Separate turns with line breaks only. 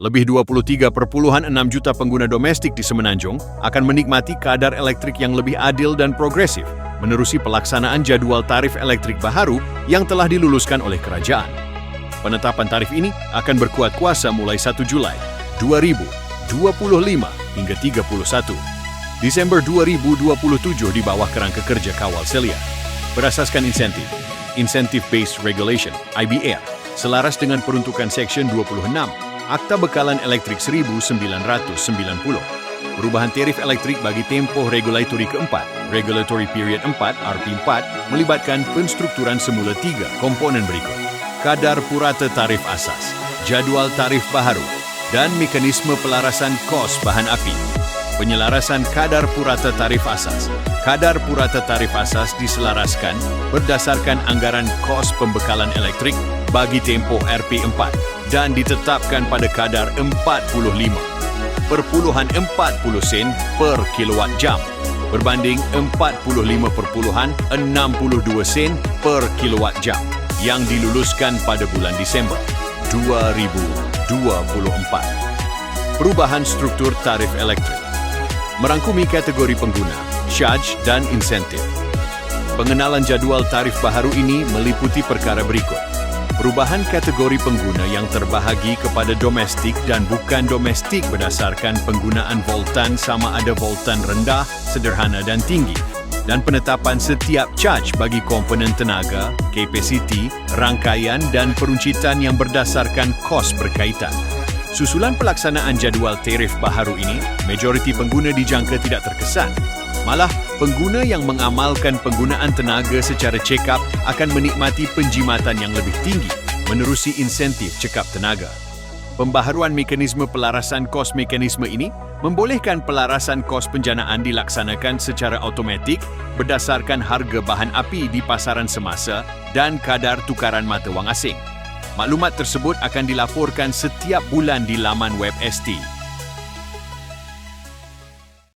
Lebih 23.6 juta pengguna domestik di Semenanjung akan menikmati kadar elektrik yang lebih adil dan progresif menerusi pelaksanaan jadual tarif elektrik baharu yang telah diluluskan oleh kerajaan. Penetapan tarif ini akan berkuat kuasa mulai 1 Julai 2025 hingga 31 Desember 2027 di bawah kerangka kerja kawal selia. Berasaskan insentif, Incentive Based Regulation, IBR, selaras dengan peruntukan Seksyen 26 Akta Bekalan Elektrik 1990. Perubahan tarif elektrik bagi tempoh regulatory keempat, Regulatory Period 4, RP4, melibatkan penstrukturan semula tiga komponen berikut. Kadar purata tarif asas, jadual tarif baharu, dan mekanisme pelarasan kos bahan api. Penyelarasan kadar purata tarif asas. Kadar purata tarif asas diselaraskan berdasarkan anggaran kos pembekalan elektrik bagi tempoh RP4 dan ditetapkan pada kadar 45 perpuluhan 40 sen per kilowatt jam berbanding 45.62 sen per kilowatt jam yang diluluskan pada bulan Disember 2024. Perubahan struktur tarif elektrik merangkumi kategori pengguna, charge dan insentif. Pengenalan jadual tarif baharu ini meliputi perkara berikut. Perubahan kategori pengguna yang terbahagi kepada domestik dan bukan domestik berdasarkan penggunaan voltan sama ada voltan rendah, sederhana dan tinggi dan penetapan setiap charge bagi komponen tenaga, kapasiti, rangkaian dan peruncitan yang berdasarkan kos berkaitan. Susulan pelaksanaan jadual tarif baharu ini, majoriti pengguna dijangka tidak terkesan Malah, pengguna yang mengamalkan penggunaan tenaga secara check-up akan menikmati penjimatan yang lebih tinggi menerusi insentif cekap tenaga. Pembaharuan mekanisme pelarasan kos mekanisme ini membolehkan pelarasan kos penjanaan dilaksanakan secara automatik berdasarkan harga bahan api di pasaran semasa dan kadar tukaran mata wang asing. Maklumat tersebut akan dilaporkan setiap bulan di laman web ST.